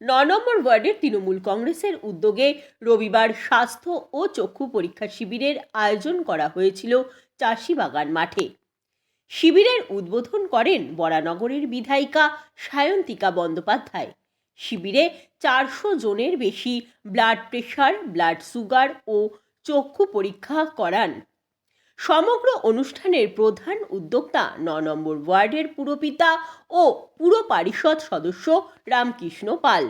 ন নম্বর ওয়ার্ডের তৃণমূল কংগ্রেসের উদ্যোগে রবিবার স্বাস্থ্য ও চক্ষু পরীক্ষা শিবিরের আয়োজন করা হয়েছিল চাষিবাগান মাঠে। শিবিরের উদ্বোধন করেন বরানগরের বিধায়িকা সায়ন্তিকা বন্দ্যোপাধ্যায়। শিবিরে চারশো জনের বেশি ব্লাড প্রেশার, ব্লাড সুগার ও চক্ষু পরীক্ষা করান সমগ্র অনুষ্ঠানের প্রধান উদ্যোক্তা ন নম্বর ওয়ার্ডের পুরপিতা ও পুর পারিষদ সদস্য রামকৃষ্ণ পাল।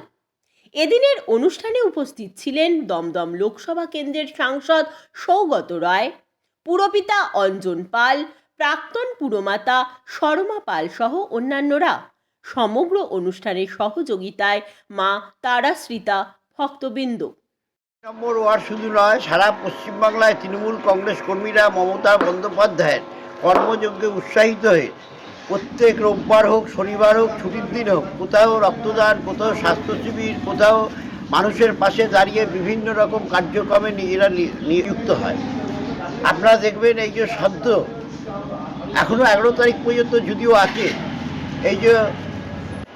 এদিনের অনুষ্ঠানে উপস্থিত ছিলেন দমদম লোকসভা কেন্দ্রের সাংসদ সৌগত রায়, পুরপিতা অঞ্জন পাল, প্রাক্তন পুরমাতা শর্মা পাল সহ অন্যান্যরা। সমগ্র অনুষ্ঠানের সহযোগিতায় মা তারাশ্রিতা ভক্তবৃন্দ। নম্বর ওয়ার্ড শুধু নয়, সারা পশ্চিমবাংলায় তৃণমূল কংগ্রেস কর্মীরা মমতা বন্দ্যোপাধ্যায়ের কর্মযজ্ঞে উৎসাহিত হয়ে প্রত্যেক রোববার হোক, শনিবার হোক, ছুটির দিন হোক, কোথাও রক্তদান, কোথাও স্বাস্থ্য শিবির, কোথাও মানুষের পাশে দাঁড়িয়ে বিভিন্ন রকম কার্যক্রমে নিজেরা নিযুক্ত হয়। আপনারা দেখবেন এই যে শব্দ এখনও এগারো তারিখ পর্যন্ত যদিও আছে, এই যে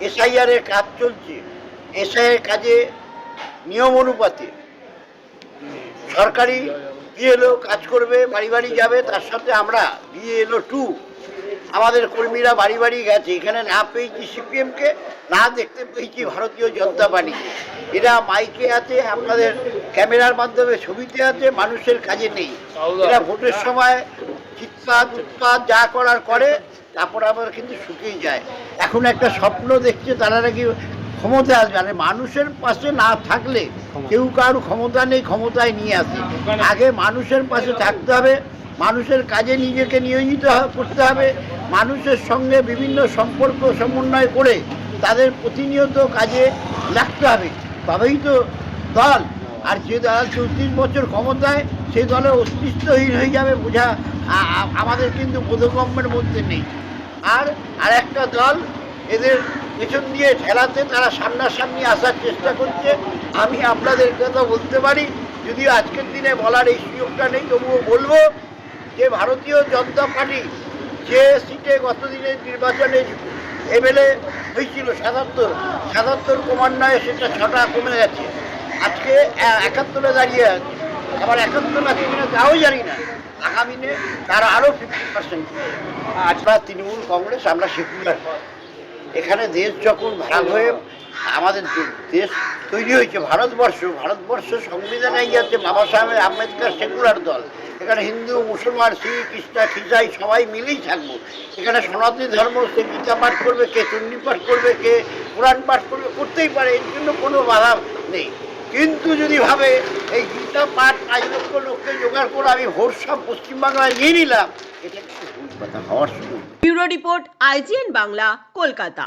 এসআইআরের কাজ চলছে এসআইয়ের কাজে নিয়ম অনুপাতে সরকারি বিএলও কাজ করবে, বাড়ি বাড়ি যাবে, তার সাথে আমরা বিএলও টু আমাদের কর্মীরা বাড়ি বাড়ি গেছে, এখানে না পেয়েছি সিপিএমকে, না দেখতে পেয়েছি ভারতীয় জনতা পার্টিকে। এরা মাইকে আছে, আপনাদের ক্যামেরার মাধ্যমে ছবিতে আছে, মানুষের কাজে নেই। এরা ভোটের সময় চিৎপাত উৎপাত যা করার করে, তারপর আবার কিন্তু শুকিয়ে যায়। এখন একটা স্বপ্ন দেখছে, তারা নাকি ক্ষমতা আসবে। মানে মানুষের পাশে না থাকলে কেউ কারোর ক্ষমতা নেই ক্ষমতায় নিয়ে আসে। আগে মানুষের পাশে থাকতে হবে মানুষের কাজে নিজেকে নিয়োজিত করতে হবে মানুষের সঙ্গে বিভিন্ন সম্পর্ক সমন্বয় করে তাদের প্রতিনিয়ত কাজে লাগতে হবে। তবেই তো দল। আর যে দল চৌত্রিশ বছর ক্ষমতায় সেই দলের অস্তিত্বহীন হয়ে যাবে বোঝা আমাদের কিন্তু বোধগম্যের মধ্যে নেই। আর আর একটা দল এদের পেছন দিয়ে ঠেলাতে তারা সামনাসামনি আসার চেষ্টা করছে। আমি আপনাদের কথা বলতে পারি যদিও আজকের দিনে বলার এই সুযোগটা নেই তবুও বলব যে ভারতীয় জনতা পার্টি যে সিটে গত দিনের নির্বাচনে এমএলএ হয়েছিল সাতাত্তর সাতাত্তর ক্রমান্বয়ে সেটা ছটা কমে গেছে। আজকে একাত্তরে দাঁড়িয়ে আছে। আবার একাত্তর আছে কিনা তাও জানি না। আগামী দিনে তারা আরও ফিফটি পার্সেন্ট আমরা তৃণমূল কংগ্রেস আমরা সেকুলার এখানে দেশ যখন ভাগ হয়ে আমাদের দেশ তৈরি হয়েছে, ভারতবর্ষ ভারতবর্ষ সংবিধানে গিয়েছে বাবা সাহেব আম্বেদকর সেকুলার দল। এখানে হিন্দু, মুসলমান, শিখ, খ্রিস্টান খিসাই সবাই মিলেই থাকব। এখানে সনাতনী ধর্ম, সে গীতা পাঠ করবে, কে চণ্ডী পাঠ করবে, কে কোরআন পাঠ করবে, করতেই পারে, এর জন্য কোনো বাধা নেই। কিন্তু যদি ভাবে এই গীতা পাঠ পাঁচ লক্ষ লোককে জোগাড় করে আমি ভোট সব পশ্চিমবাংলায় নিয়ে নিলাম, এটা কথা হওয়ার সুযোগ। Bureau report IGN Bangla Kolkata